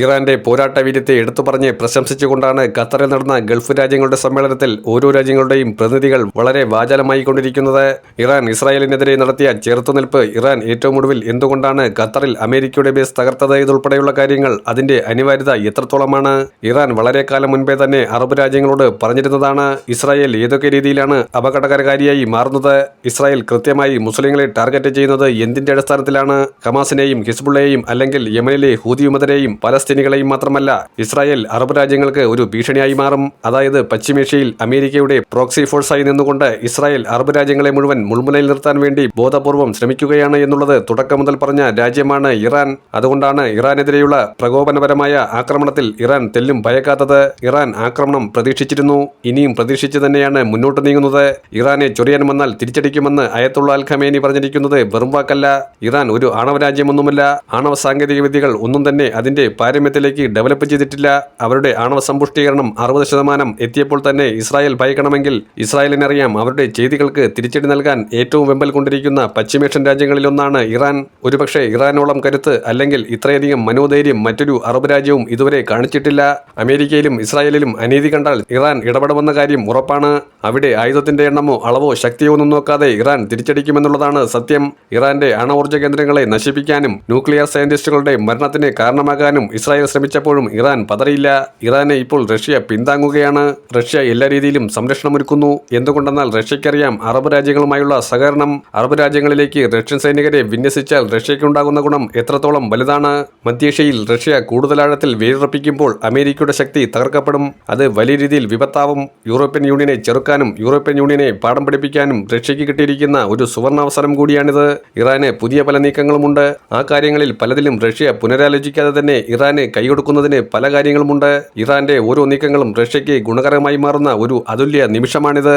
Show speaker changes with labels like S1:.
S1: ഇറാന്റെ പോരാട്ട വീര്യത്തെ എടുത്തു പറഞ്ഞ് പ്രശംസിച്ചുകൊണ്ടാണ് ഖത്തറിൽ നടന്ന ഗൾഫ് രാജ്യങ്ങളുടെ സമ്മേളനത്തിൽ ഓരോ രാജ്യങ്ങളുടെയും പ്രതിനിധികൾ വളരെ വാചാലമായി കൊണ്ടിരിക്കുന്നത് ഇറാൻ ഇസ്രായേലിനെതിരെ നടത്തിയ ചെറുത്തുനിൽപ്പ് ഇറാൻ ഏറ്റവും ഒടുവിൽ എന്തുകൊണ്ടാണ് ഖത്തറിൽ അമേരിക്കയുടെ ബേസ് തകർത്തത് ഇതുൾപ്പെടെയുള്ള കാര്യങ്ങൾ അതിന്റെ അനിവാര്യത എത്രത്തോളമാണ്? ഇറാൻ വളരെ കാലം മുൻപേ തന്നെ അറബ് രാജ്യങ്ങളോട് പറഞ്ഞിരുന്നതാണ് ഇസ്രായേൽ ഏതൊക്കെ രീതിയിലാണ് അപകടകരകാരിയായി മാറുന്നത്? ഇസ്രായേൽ കൃത്യമായി മുസ്ലിങ്ങളെ ടാർഗറ്റ് ചെയ്യുന്നത് എന്തിന്റെ അടിസ്ഥാനത്തിലാണ്? ഹമാസിനെയും ഹിസ്ബുള്ളയെയും അല്ലെങ്കിൽ യമനിലെ ഹൂതി വിമതരെയും പലസ്തീനികളെയും മാത്രമല്ല ഇസ്രായേൽ അറബ് രാജ്യങ്ങൾക്ക് ഒരു ഭീഷണിയായി മാറും. അതായത് പശ്ചിമേഷ്യയിൽ അമേരിക്കയുടെ പ്രോക്സി ഫോഴ്സായി നിന്നുകൊണ്ട് ഇസ്രായേൽ അറബ് രാജ്യങ്ങളെ മുഴുവൻ മുൾമുനയിൽ നിർത്താൻ വേണ്ടി ബോധപൂർവം ശ്രമിക്കുകയാണ് എന്നുള്ളത് തുടക്കം മുതൽ പറഞ്ഞ രാജ്യമാണ് ഇറാൻ. അതുകൊണ്ടാണ് ഇറാനെതിരെയുള്ള പ്രകോപനപരമായ ആക്രമണത്തിൽ ഇറാൻ തെല്ലും ഭയക്കാത്തത്. ഇറാൻ ആക്രമണം പ്രതീക്ഷിച്ചിരുന്നു. ഇനിയും പ്രതീക്ഷിച്ച് തന്നെയാണ് മുന്നോട്ട് നീങ്ങുന്നത്. ഇറാനെ ചൊറിയാൻ വന്നാൽ തിരിച്ചടിക്കുമെന്ന് അയത്തുള്ള അൽ ഖമേനി പറഞ്ഞിരിക്കുന്നത് വെറും വാക്കല്ല. ഇറാൻ ഒരു ആണവ രാജ്യമൊന്നുമല്ല. ആണവ സാങ്കേതിക വിദ്യകൾ ഒന്നും തന്നെ അതിന്റെ പാരമ്യത്തിലേക്ക് ഡെവലപ്പ് ചെയ്തിട്ടില്ല. അവരുടെ ആണവ സമ്പുഷ്ടീകരണം അറുപത് ശതമാനം എത്തിയപ്പോൾ തന്നെ ഇസ്രായേൽ ഭയക്കണമെങ്കിൽ ഇസ്രായേലിനറിയാം അവരുടെ ചെയ്തികൾക്ക് തിരിച്ചടി നൽകാൻ ഏറ്റവും വെമ്പൽ കൊണ്ടിരിക്കുന്ന പശ്ചിമേഷ്യൻ രാജ്യങ്ങളിലൊന്നാണ് ഇറാൻ. ഒരുപക്ഷെ ഇറാനോളം കരുത്ത് അല്ലെങ്കിൽ ഇത്രയധികം മനോധൈര്യം മറ്റൊരു അറബ് രാജ്യവും ഇതുവരെ കാണിച്ചിട്ടില്ല. അമേരിക്കയിലും ഇസ്രായേലിലും അനീതി കണ്ടാൽ ഇറാൻ ഇടപെടുമെന്ന കാര്യം ഉറപ്പാണ്. അവിടെ ആയുധത്തിന്റെ എണ്ണമോ അളവോ ശക്തിയോ ഒന്നും നോക്കാതെ ഇറാൻ തിരിച്ചടിക്കുമെന്നുള്ളതാണ് സത്യം. ഇറാന്റെ അണുഊർജ കേന്ദ്രങ്ങളെ നശിപ്പിക്കാനും ന്യൂക്ലിയർ സയന്റിസ്റ്റുകളുടെ മരണത്തിന് കാരണമാകാനും ഇസ്രായേൽ ശ്രമിച്ചപ്പോഴും ഇറാൻ പതറിയില്ല. ഇറാനെ ഇപ്പോൾ റഷ്യ പിന്താങ്ങുകയാണ്. റഷ്യ എല്ലാ രീതിയിലും സംരക്ഷണമൊരുക്കുന്നു. എന്തുകൊണ്ടെന്നാൽ റഷ്യക്കറിയാം അറബ് രാജ്യങ്ങളുമായുള്ള സഹകരണം. അറബ് രാജ്യങ്ങളിലേക്ക് റഷ്യൻ സൈനികരെ വിന്യസിച്ചാൽ റഷ്യയ്ക്കുണ്ടാകുന്ന ഗുണം എത്രത്തോളം വലുതാണ്. മധ്യേഷ്യയിൽ റഷ്യ കൂടുതലാഴത്തിൽ വേരുറപ്പിക്കുമ്പോൾ അമേരിക്കയുടെ ശക്തി തകർക്കപ്പെടും. അത് വലിയ രീതിയിൽ വിപത്താവും. യൂറോപ്യൻ യൂണിയനെ ചെറുക്കാനും യൂറോപ്യൻ യൂണിയനെ പാഠം പഠിപ്പിക്കാനും റഷ്യയ്ക്ക് കിട്ടിയിരിക്കുന്ന ഒരു സുവർണാവസരം കൂടിയാണിത്. ഇറാന് പുതിയ പല നീക്കങ്ങളുമുണ്ട്. ആ കാര്യങ്ങളിൽ പലതിലും റഷ്യ പുനരാലോചിക്കാതെ തന്നെ ഇറാന് കൈകൊടുക്കുന്നതിന് പല കാര്യങ്ങളുമുണ്ട്. ഇറാന്റെ ഓരോ നീക്കങ്ങളും റഷ്യയ്ക്ക് ഗുണകരമായി മാറുന്ന ഒരു അതുല്യ നിമിഷമാണിത്.